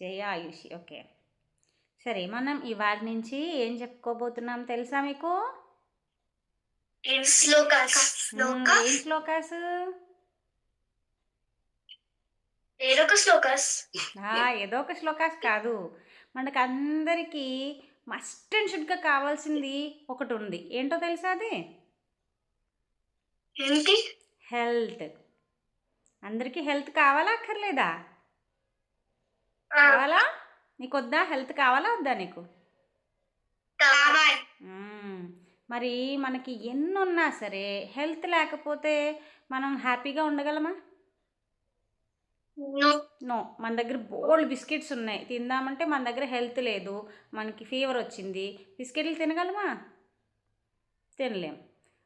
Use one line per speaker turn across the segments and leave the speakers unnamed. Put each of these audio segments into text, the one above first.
జయ Ayushi. Okay. సరే మనం ఇవాళ నుంచి ఏం చెప్పుకోబోతున్నాం తెలుసా మీకు? ఏం శ్లోకాస్?
ఏదొక శ్లోకాస్?
ఆ, ఏదో ఒక శ్లోకాస్ కాదు. మనకు అందరికీ మస్ట్ అండ్ షుడ్గా కావాల్సింది ఒకటి ఉంది. ఏంటో తెలుసా అది?
ఏంటి?
హెల్త్. అందరికీ హెల్త్ కావాలా అక్కర్లేదా? కావాలా? నీకు వద్దా హెల్త్ కావాలా? వద్దా నీకు. మరి మనకి ఎన్నున్నా సరే హెల్త్ లేకపోతే మనం హ్యాపీగా ఉండగలమా. నో. మన దగ్గర బోల్డ్ బిస్కెట్స్ ఉన్నాయి. తిందామంటే మన దగ్గర హెల్త్ లేదు. మనకి ఫీవర్ వచ్చింది. బిస్కెట్లు తినగలమా? తినలేం.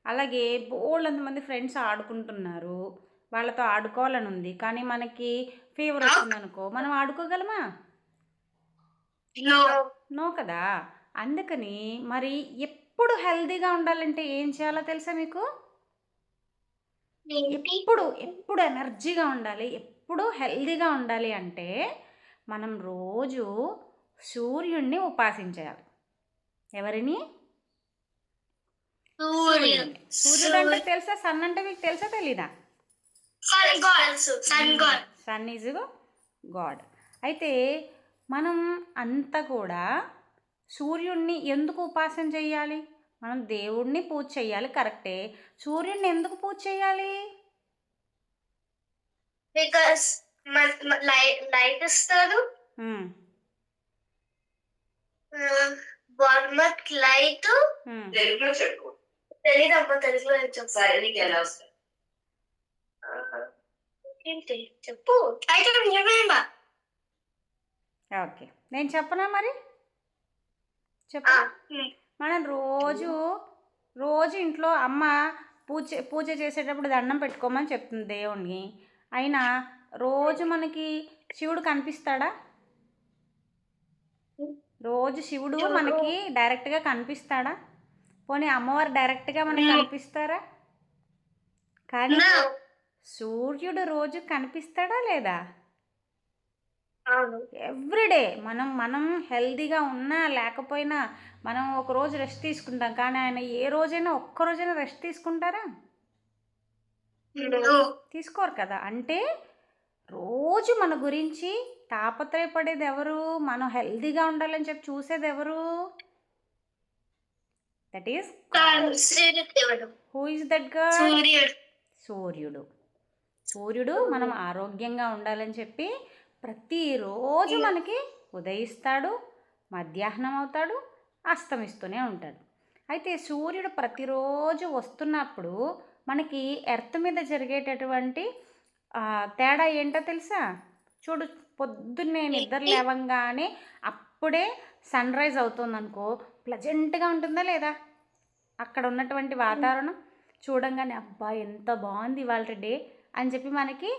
అలాగే బోల్డ్ అంతమంది ఫ్రెండ్స్ ఆడుకుంటున్నారు. వాళ్ళతో ఆడుకోవాలని ఉంది కానీ మనకి ఫీవర్ వచ్చిందనుకో మనం ఆడుకోగలమా. నో కదా? అందుకని మరి ఎప్పుడు హెల్తీగా ఉండాలంటే ఏం చేయాలో తెలుసా మీకు? ఎప్పుడు ఎప్పుడు ఎనర్జీగా ఉండాలి ఎప్పుడు హెల్తీగా ఉండాలి అంటే మనం రోజు సూర్యుడిని ఉపాసించాలి ఎవరిని?
సూర్యుడు.
సూర్యుడు అంటే తెలుసా? సన్ అంటే మీకు తెలుసా తెలీదా?
Sun god sun god
sun is god అయితే మనం అంతా కూడా సూర్యుడిని ఎందుకు ఉపాసన చేయాలి? మనం దేవుడిని పూజ చేయాలి కరెక్టే సూర్యుడిని ఎందుకు పూజ చేయాలి?
బికాస్ లైట్ ఇస్తారు లైట్.
తెలుగులో
తెలుగులో ఏం చెప్పు
సరే నీకు ఎలా వస్తుంది?
ఏంటి చెప్పు. I don't remember
okay. నేను చెప్పనా మరి? చెప్పు. మనం రోజు రోజు ఇంట్లో అమ్మ పూజ పూజ చేసేటప్పుడు దండం పెట్టుకోమని చెప్తుంది దేవుణ్ణి. అయినా రోజు మనకి శివుడు కనిపిస్తాడా? రోజు శివుడు మనకి డైరెక్ట్గా కనిపిస్తాడా? పోనీ అమ్మవారు డైరెక్ట్గా మనకి కనిపిస్తారా? కానీ సూర్యుడు రోజు కనిపిస్తాడా లేదా? ఎవ్రీడే మనం మనం హెల్తీగా ఉన్నా లేకపోయినా మనం ఒక రోజు రెస్ట్ తీసుకుంటాం. కానీ ఆయన ఏ రోజైనా ఒక్క రోజైనా రెస్ట్ తీసుకుంటారా. తీసుకోరు కదా. అంటే రోజు మన గురించి తాపత్రయపడేది ఎవరు? మనం హెల్తీగా ఉండాలని చెప్పి చూసేది ఎవరు? That is who is that girl
సూర్యుడు.
సూర్యుడు మనం ఆరోగ్యంగా ఉండాలని చెప్పి ప్రతిరోజు మనకి ఉదయిస్తాడు మధ్యాహ్నం అవుతాడు అస్తమిస్తూనే ఉంటాడు. అయితే సూర్యుడు ప్రతిరోజు వస్తున్నప్పుడు మనకి ఎర్త్ మీద జరిగేటటువంటి తేడా ఏంటో తెలుసా? చూడు పొద్దున్నే నిద్ర లేవంగానే అప్పుడే సన్ రైజ్ అవుతుందనుకో ప్లజెంట్గా ఉంటుందా లేదా? అక్కడ ఉన్నటువంటి వాతావరణం చూడంగానే అబ్బా ఎంత బాగుంది ఇవాళ డే. అని చెప్పి మనకి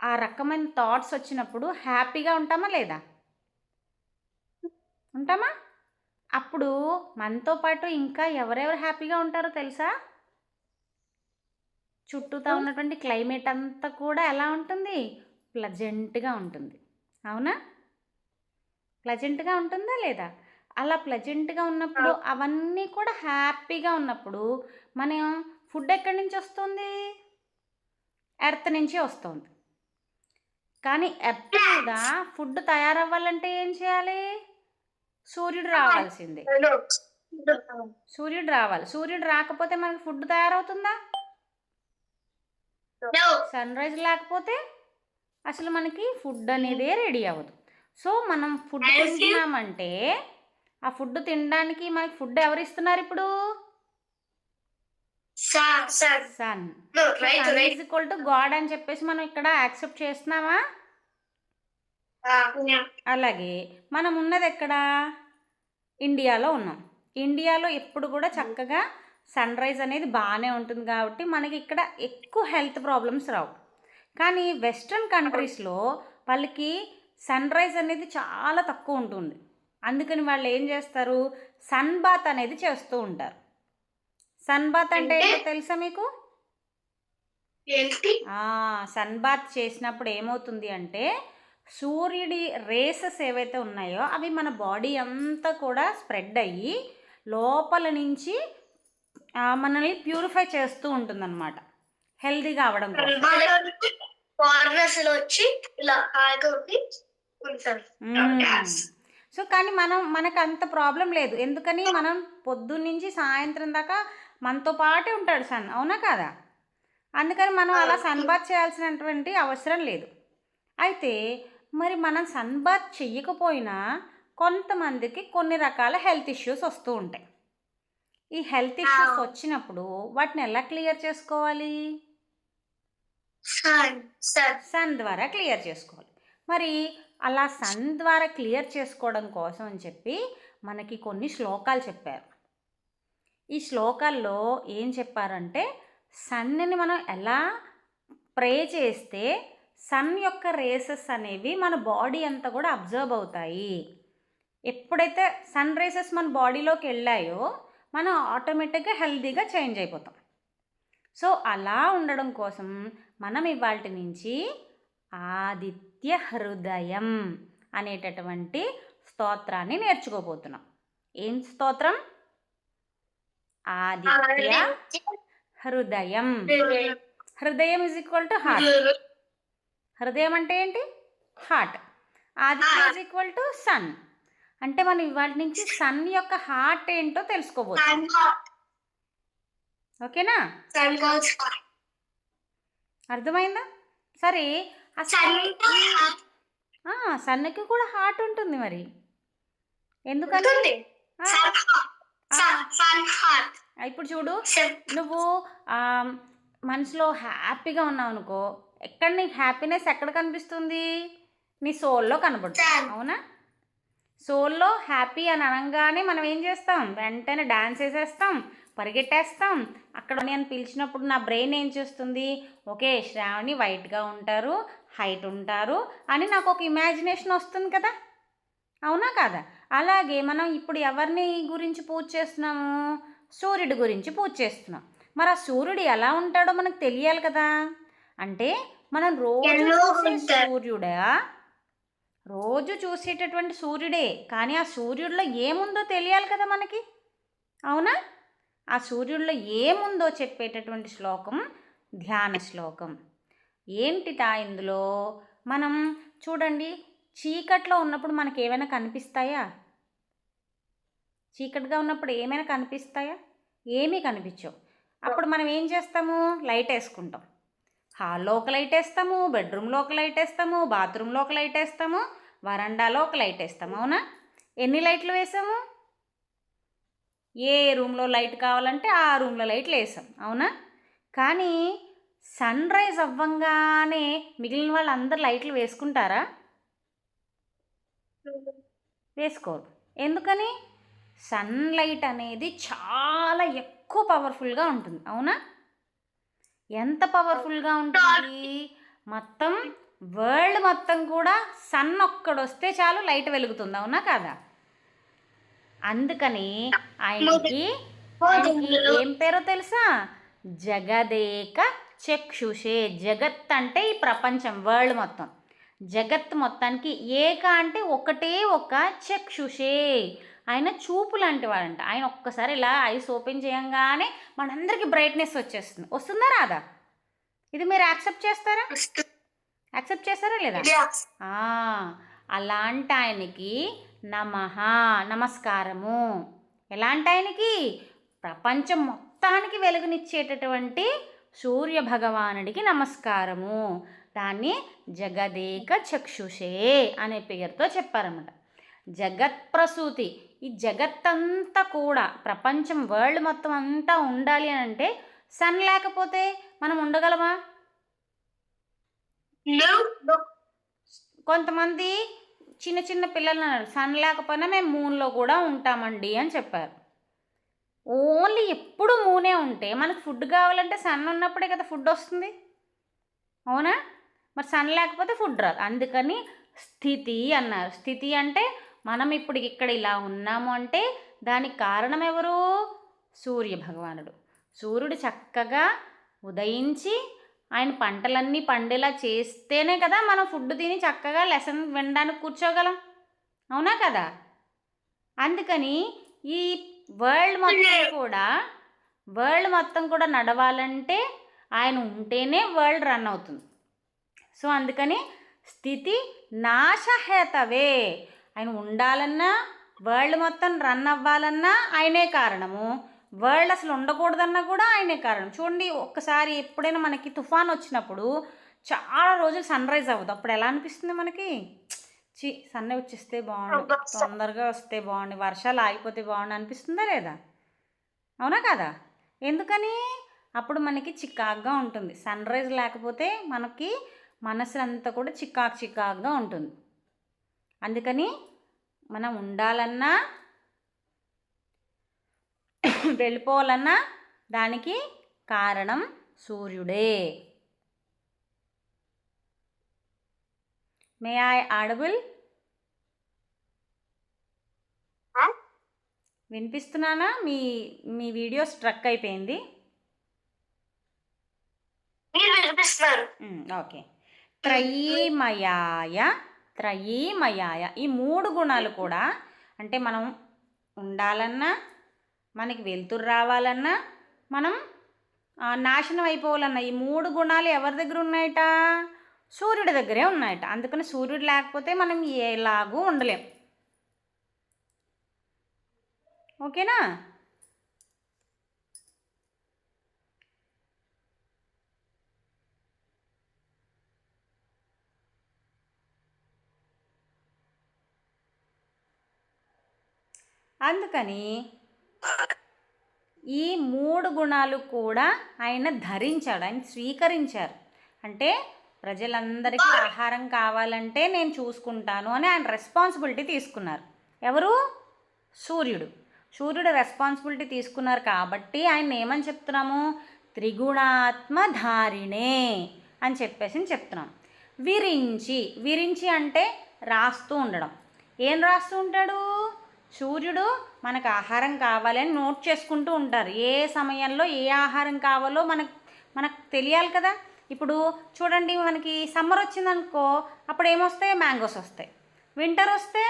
ఆ రకమైన థాట్స్ వచ్చినప్పుడు హ్యాపీగా ఉంటామా లేదా? ఉంటామా? అప్పుడు మనతో పాటు ఇంకా ఎవరెవరు హ్యాపీగా ఉంటారో తెలుసా? చుట్టూతా ఉన్నటువంటి క్లైమేట్ అంతా కూడా ఎలా ఉంటుంది? ప్లజెంట్గా ఉంటుంది. అవునా? ప్లజెంట్గా ఉంటుందా లేదా? అలా ప్లజెంట్గా ఉన్నప్పుడు అవన్నీ కూడా హ్యాపీగా ఉన్నప్పుడు మనం ఫుడ్ ఎక్కడి నుంచి వస్తుంది? ఎర్త్ నుంచి వస్తుంది. కానీ ఎర్త్ మీద ఫుడ్ తయారవ్వాలంటే ఏం చేయాలి? సూర్యుడు రావాల్సిందే. సూర్యుడు రావాలి. సూర్యుడు రాకపోతే మనకి ఫుడ్ తయారవుతుందా. సన్ రైజ్ లేకపోతే అసలు మనకి ఫుడ్ అనేదే రెడీ అవ్వదు. సో మనం ఫుడ్. తింటున్నామంటే ఆ ఫుడ్ తినడానికి మనకి ఫుడ్ ఎవరు ఇస్తున్నారు ఇప్పుడు. Sun. Is equal to god అని చెప్పేసి మనం ఇక్కడ యాక్సెప్ట్ చేస్తున్నామా?
Ah.
అలాగే మనం ఉన్నది ఎక్కడ? ఇండియాలో ఉన్నాం. ఇండియాలో ఎప్పుడు కూడా చక్కగా సన్ రైజ్ అనేది బాగానే ఉంటుంది కాబట్టి మనకి ఇక్కడ ఎక్కువ హెల్త్ ప్రాబ్లమ్స్ రావు. కానీ వెస్ట్రన్ కంట్రీస్లో వాళ్ళకి సన్ రైజ్ అనేది చాలా తక్కువ ఉంటుంది. అందుకని వాళ్ళు ఏం చేస్తారు? సన్ బాత్ అనేది చేస్తూ ఉంటారు. సన్ బాత్ అంటే ఏంటో తెలుసా మీకు?
ఏంటి?
సన్ బాత్ చేసినప్పుడు ఏమవుతుంది అంటే సూర్యుడి రేసెస్ ఏవైతే ఉన్నాయో అవి మన బాడీ అంతా కూడా స్ప్రెడ్ అయ్యి లోపల నుంచి మనల్ని ప్యూరిఫై చేస్తూ ఉంటుందన్నమాట. హెల్దీగా అవడం
ఫారినర్స్ వచ్చి ఇలా.
సో కానీ మనం మనకు అంత ప్రాబ్లం లేదు. ఎందుకని? మనం పొద్దున్న నుంచి సాయంత్రం దాకా మనతో పాటే ఉంటాడు సన్ అవునా కాదా? అందుకని మనం అలా సన్ బాత్ చేయాల్సినటువంటి అవసరం లేదు. అయితే మరి మనం సన్ బాత్ చెయ్యకపోయినా కొంతమందికి కొన్ని రకాల హెల్త్ ఇష్యూస్ వస్తూ ఉంటాయి. ఈ హెల్త్ ఇష్యూస్ వచ్చినప్పుడు వాటిని ఎలా క్లియర్ చేసుకోవాలి?
సన్
ద్వారా క్లియర్ చేసుకోవాలి. మరి అలా సన్ ద్వారా క్లియర్ చేసుకోవడం కోసం అని చెప్పి మనకి కొన్ని శ్లోకాలు చెప్పారు. ఈ శ్లోకాల్లో ఏం చెప్పారంటే సన్నని మనం ఎలా ప్రే చేస్తే సన్ యొక్క రేసెస్ అనేవి మన బాడీ అంతా కూడా అబ్జర్వ్ అవుతాయి. ఎప్పుడైతే సన్ రేసెస్ మన బాడీలోకి వెళ్ళాయో మనం ఆటోమేటిక్గా హెల్తీగా చేంజ్ అయిపోతాం. సో అలా ఉండడం కోసం మనం ఇవాటి నుంచి ఆదిత్య హృదయం అనేటటువంటి స్తోత్రాన్ని నేర్చుకోబోతున్నాం. ఏం స్తోత్రం? ఆదిత్య హృదయం. హృదయం. ఇజ్ ఈక్వల్ టు హార్ట్ హృదయం అంటే ఏంటి? Heart Aditya is equal to sun అంటే మనం ఇవాళ నుంచి సన్ యొక్క హార్ట్ ఏంటో తెలుసుకోబోతున్నాం ఓకేనా? అర్థమైందా? సరే ఆ సన్ ఆ, సన్నుకి కూడా హార్ట్ ఉంటుంది మరి. ఎందుకంటే ఇప్పుడు చూడు నువ్వు మనసులో హ్యాపీగా ఉన్నావు అనుకో ఎక్కడ నీకు హ్యాపీనెస్ ఎక్కడ కనిపిస్తుంది? నీ సోల్లో కనబడుతుంది. అవునా? సోల్లో హ్యాపీ అని అనగానే మనం ఏం చేస్తాం? వెంటనే డాన్స్ వేసేస్తాం పరిగెట్టేస్తాం. అక్కడ నేను పిలిచినప్పుడు నా బ్రెయిన్ ఏం చేస్తుంది? ఓకే శ్రావణి వైట్గా ఉంటారు హైట్ ఉంటారు అని నాకు ఒక ఇమాజినేషన్ వస్తుంది కదా? అవునా కాదా? అలాగే మనం ఇప్పుడు ఎవరిని గురించి పూజ చేస్తున్నాము? సూర్యుడి గురించి పూజ చేస్తున్నాం. మరి ఆ సూర్యుడు ఎలా ఉంటాడో మనకు తెలియాలి కదా. అంటే మనం రోజు. సూర్యుడా? రోజు చూసేటటువంటి సూర్యుడే. కానీ ఆ సూర్యుడిలో ఏముందో తెలియాలి కదా మనకి. అవునా? ఆ సూర్యుడిలో ఏముందో చెప్పేటటువంటి శ్లోకం? ధ్యాన శ్లోకం. ఏంటిటా ఇందులో? మనం చూడండి చీకట్లో ఉన్నప్పుడు మనకి ఏమైనా కనిపిస్తాయా? చీకటిగా ఉన్నప్పుడు ఏమైనా కనిపిస్తాయా? ఏమీ కనిపించవు. అప్పుడు మనం ఏం చేస్తాము? లైట్ వేసుకుంటాం. హాల్లో ఒక లైట్ వేస్తాము బెడ్రూమ్లో ఒక లైట్ వేస్తాము బాత్రూంలో ఒక లైట్ వేస్తాము వరండాలో ఒక లైట్ వేస్తాము అవునా? ఎన్ని లైట్లు వేసాము? ఏ రూమ్లో లైట్ కావాలంటే ఆ రూమ్లో లైట్లు వేసాం అవునా? కానీ సన్ రైజ్ అవ్వంగానే మిగిలిన వాళ్ళందరూ లైట్లు వేసుకుంటారా? వేసుకోరు. ఎందుకని? సన్లైట్ అనేది చాలా ఎక్కువ పవర్ఫుల్గా ఉంటుంది. అవునా? ఎంత పవర్ఫుల్గా ఉంటుంది? మొత్తం వరల్డ్ మొత్తం కూడా సన్ ఒక్కడొస్తే చాలు లైట్ వెలుగుతుంది. అవునా కాదా? అందుకని ఆయనకి ఆయనకి ఏం పేరో తెలుసా? జగదేక చక్షుషే. జగత్ అంటే ఈ ప్రపంచం వరల్డ్ మొత్తం. జగత్ మొత్తానికి ఏక అంటే ఒకటే ఒక చక్షుషే. ఆయన చూపు లాంటి వాడంట. ఆయన ఒక్కసారి ఇలా ఐస్ ఓపెన్ చేయంగానే మనందరికీ బ్రైట్నెస్ వచ్చేస్తుంది. వస్తుందా రాదా? ఇది మీరు యాక్సెప్ట్ చేస్తారా? యాక్సెప్ట్ చేస్తారా లేదా? ఆ, అలాంటి ఆయనకి నమః నమస్కారము. ఎలాంటి ఆయనకి ప్రపంచం మొత్తానికి వెలుగునిచ్చేటటువంటి సూర్య భగవానుడికి నమస్కారము. దాన్ని జగదేక చక్షుషే అనే పేరుతో చెప్పారన్నమాట. జగత్ ప్రసూతి ఈ జగత్తంతా కూడా ప్రపంచం వరల్డ్ మొత్తం అంతా ఉండాలి అని అంటే సన్ లేకపోతే మనం ఉండగలమా? కొంతమంది చిన్న చిన్న పిల్లలు అన్నారు సన్ లేకపోయినా మేము మూన్లో కూడా ఉంటామండి అని చెప్పారు. ఓన్లీ ఎప్పుడు మూనే ఉంటే మనకు ఫుడ్ కావాలంటే సన్ ఉన్నప్పుడే కదా ఫుడ్ వస్తుంది. అవునా? మరి సన్ లేకపోతే ఫుడ్ రాదు. అందుకని స్థితి అన్నారు. స్థితి అంటే మనం ఇప్పుడు ఇక్కడ ఇలా ఉన్నాము అంటే దానికి కారణం ఎవరు? సూర్య భగవానుడు. సూర్యుడు చక్కగా ఉదయించి ఆయన పంటలన్నీ పండేలా చేస్తేనే కదా మనం ఫుడ్ తిని చక్కగా లెసన్ వినడానికి కూర్చోగలం. అవునా కదా? అందుకని ఈ వరల్డ్ మొత్తం కూడా వరల్డ్ మొత్తం కూడా నడవాలంటే ఆయన ఉంటేనే వరల్డ్ రన్ అవుతుంది. సో అందుకని స్థితి నాశహేతవే. ఆయన ఉండాలన్నా వరల్డ్ మొత్తం రన్ అవ్వాలన్నా ఆయనే కారణము. వరల్డ్ అసలు ఉండకూడదన్నా కూడా ఆయనే కారణం. చూడండి ఒక్కసారి ఎప్పుడైనా మనకి తుఫాన్ వచ్చినప్పుడు చాలా రోజులు సన్ రైజ్ అవ్వదు. అప్పుడు ఎలా అనిపిస్తుంది మనకి? చి సన్న వచ్చేస్తే బాగుండు తొందరగా వస్తే బాగుండు వర్షాలు ఆగిపోతే బాగుండు అనిపిస్తుందా లేదా? అవునా కదా? ఎందుకని? అప్పుడు మనకి చికాగ్గా ఉంటుంది. సన్ రైజ్ లేకపోతే మనకి మనసు అంతా కూడా చికాకు చికాకుగా ఉంటుంది. అందుకని మనం ఉండాలన్నా వెళ్ళిపోవాలన్నా దానికి కారణం సూర్యుడే. May I audible? వినిపిస్తున్నానా? మీ మీ వీడియో స్ట్రక్ అయిపోయింది. ఓకే. త్రయీమయాయ త్రయీమయాయ ఈ మూడు గుణాలు కూడా అంటే మనం ఉండాలన్నా మనకి వెలుతురు రావాలన్నా మనం నాశనం అయిపోవాలన్నా ఈ మూడు గుణాలు ఎవరి దగ్గర ఉన్నాయట? సూర్యుడి దగ్గరే ఉన్నాయట. అందుకని సూర్యుడు లేకపోతే మనం ఎలాగూ ఉండలేం. ఓకేనా? అందుకని ఈ మూడు గుణాలు కూడా ఆయన ధరించాడు ఆయన స్వీకరించారు. అంటే ప్రజలందరికీ ఆహారం కావాలంటే నేను చూసుకుంటాను అని ఆయన రెస్పాన్సిబిలిటీ తీసుకున్నారు. ఎవరు? సూర్యుడు. సూర్యుడు రెస్పాన్సిబిలిటీ తీసుకున్నారు కాబట్టి ఆయన ఏమని చెప్తున్నాము? త్రిగుణాత్మధారిణే అని చెప్పేసి చెప్తున్నాం. విరించి విరించి అంటే రాస్తూ ఉండడం. ఏం రాస్తూ ఉంటాడు? సూర్యుడు మనకు ఆహారం కావాలని నోట్ చేసుకుంటూ ఉంటారు. ఏ సమయంలో ఏ ఆహారం కావాలో మనకు మనకు తెలియాలి కదా. ఇప్పుడు చూడండి మనకి సమ్మర్ వచ్చిందనుకో అప్పుడు ఏమొస్తాయి? మ్యాంగోస్ వస్తాయి. వింటర్ వస్తే?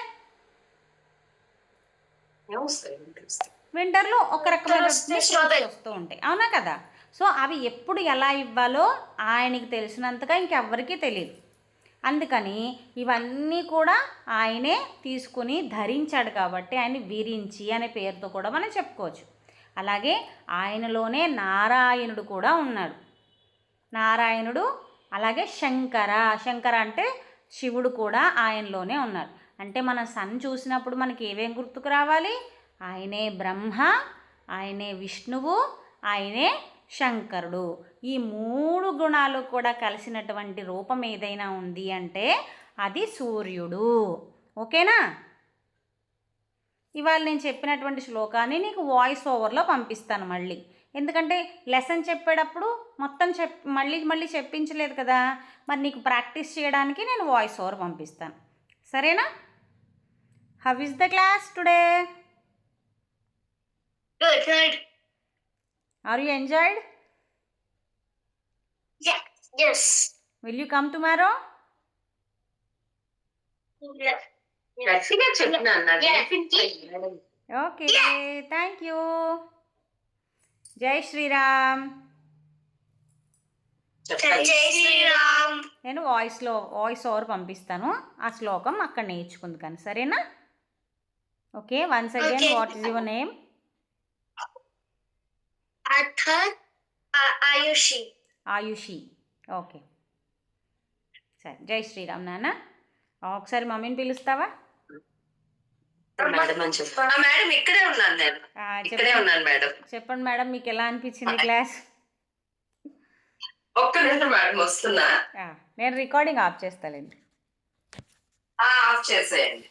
వింటర్లో ఒక రకమైన
వస్తే
ఉంటాయి. అవునా కదా? సో అవి ఎప్పుడు ఎలా ఇవ్వాలో ఆయనకి తెలిసినంతగా ఇంకెవ్వరికీ తెలియదు. అందుకని ఇవన్నీ కూడా ఆయనే తీసుకుని ధరించాడు కాబట్టి ఆయన విరించి అనే పేరుతో కూడా మనం చెప్పుకోవచ్చు. అలాగే ఆయనలోనే నారాయణుడు కూడా ఉన్నాడు. నారాయణుడు అలాగే శంకర. శంకర అంటే శివుడు కూడా ఆయనలోనే ఉన్నాడు అంటే మనం సన్ చూసినప్పుడు మనకి ఏమేం గుర్తుకు రావాలి? ఆయనే బ్రహ్మ ఆయనే విష్ణువు ఆయనే శంకరుడు. ఈ మూడు గుణాలు కూడా కలిసినటువంటి రూపం ఏదైనా ఉంది అంటే అది సూర్యుడు. ఓకేనా? ఇవాళ నేను చెప్పినటువంటి శ్లోకాన్ని నీకు వాయిస్ ఓవర్లో పంపిస్తాను మళ్ళీ. ఎందుకంటే లెసన్ చెప్పేటప్పుడు మొత్తం చెప్ మళ్ళీ మళ్ళీ చెప్పించలేదు కదా. మరి నీకు ప్రాక్టీస్ చేయడానికి నేను వాయిస్ ఓవర్ పంపిస్తాను. సరేనా? How is the class today
good
are you enjoyed
yes
will you come tomorrow
గట్టిగా చెప్పినా అన్న
ఓకే థ్యాంక్ యూ జై శ్రీరామ్
జై శ్రీరామ్
నేను వాయిస్లో వాయిస్ ఓవర్ పంపిస్తాను. ఆ శ్లోకం అక్కడ నేర్చుకుంది కానీ సరేనా? Okay once again
Okay.
What is your name
ఆ- ఆయుషి
ఆయుషి ఓకే సరే. జై శ్రీరామ్ నాన్న. ఒకసారి మమ్మీని పిలుస్తావా?
మేడం ఇక్కడే ఉన్నాను నేను.
ఆ,
ఇక్కడే
చెప్పండి.
ఉన్నాను మేడం.
చెప్పండి మేడం మీకు ఎలా అనిపించింది క్లాస్?
ఒక్క నిమిషం మేడం వస్తున్నా.
నేను రికార్డింగ్ ఆఫ్ చేస్తాలేండి
ఆ, ఆఫ్ చేసేయండి.